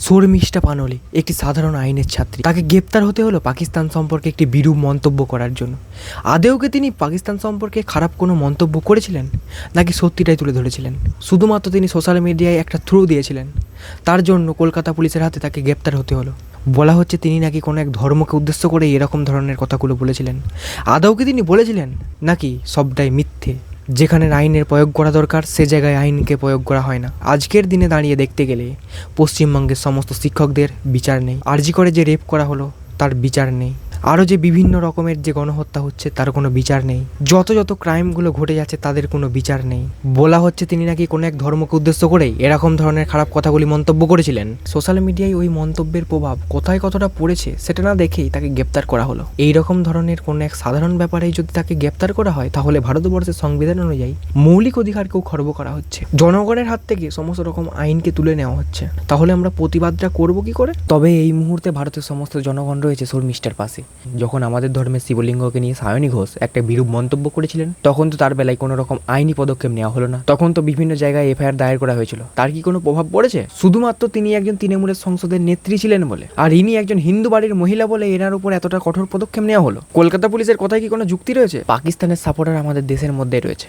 শর্মিষ্ঠা পানলি, একটি সাধারণ আইনের ছাত্রী। তাকে গ্রেপ্তার হতে হলো পাকিস্তান সম্পর্কে একটি বিরূপ মন্তব্য করার জন্য। আদেওকে তিনি পাকিস্তান সম্পর্কে খারাপ কোনো মন্তব্য করেছিলেন? নাকি সত্যিটাই তুলে ধরেছিলেন? শুধুমাত্র তিনি সোশ্যাল মিডিয়ায় একটা থ্রু দিয়েছিলেন। তার জন্য কলকাতা পুলিশের হাতে তাকে গ্রেপ্তার হতে হলো। বলা হচ্ছে তিনি নাকি কোনো এক ধর্মকে উদ্দেশ্য করে এরকম ধরনের কথাগুলো বলেছিলেন। আদৌ কি তিনি বলেছিলেন, নাকি সবটাই মিথ্যে? যেখানে আইনের প্রয়োগ করা দরকার, সে জায়গায় আইনকে প্রয়োগ করা হয় না। আজকের দিনে দাঁড়িয়ে দেখতে গেলে পশ্চিমবঙ্গের সমস্ত শিক্ষকদের বিচার নেই। আর্জি করে যে রেপ করা হলো, তার বিচার নেই। আরও যে বিভিন্ন রকমের যে গণহত্যা হচ্ছে, তার কোনো বিচার নেই। যত যত ক্রাইমগুলো ঘটে যাচ্ছে, তাদের কোনো বিচার নেই। বলা হচ্ছে তিনি নাকি কোনো এক ধর্মকে উদ্দেশ্য করেই এরকম ধরনের খারাপ কথাগুলি মন্তব্য করেছিলেন। সোশ্যাল মিডিয়ায় ওই মন্তব্যের প্রভাব কোথায় কতটা পড়েছে, সেটা না দেখেই তাকে গ্রেপ্তার করা হলো। এই রকম ধরনের কোনো এক সাধারণ ব্যাপারেই যদি তাকে গ্রেপ্তার করা হয়, তাহলে ভারতবর্ষের সংবিধান অনুযায়ী মৌলিক অধিকারকেও খর্ব করা হচ্ছে। জনগণের হাত থেকে সমস্ত রকম আইনকে তুলে নেওয়া হচ্ছে। তাহলে আমরা প্রতিবাদটা করব কি করে? তবে এই মুহূর্তে ভারতের সমস্ত জনগণ রয়েছে, শর্মিষ্ঠার পাশে। যখন আমাদের ধর্মের শিবলিঙ্গকে নিয়ে সায়নী ঘোষ একটা বিরূপ মন্তব্য করেছিলেন, তখন তো তার বেলায় কোনো রকম আইনি পদক্ষেপ নেওয়া হলো না। তখন তো বিভিন্ন জায়গায় এফআইআর দায়ের করা হয়েছিল। তার কি কোনো প্রভাব পড়েছে? শুধুমাত্র তিনি একজন তৃণমূলের সংসদের নেত্রী ছিলেন বলে। আর ইনি একজন হিন্দু বাড়ির মহিলা বলে এনার উপর এতটা কঠোর পদক্ষেপ নেওয়া হলো। কলকাতা পুলিশের কথায় কি কোনো যুক্তি রয়েছে? পাকিস্তানের সাপোর্টার আমাদের দেশের মধ্যে রয়েছে।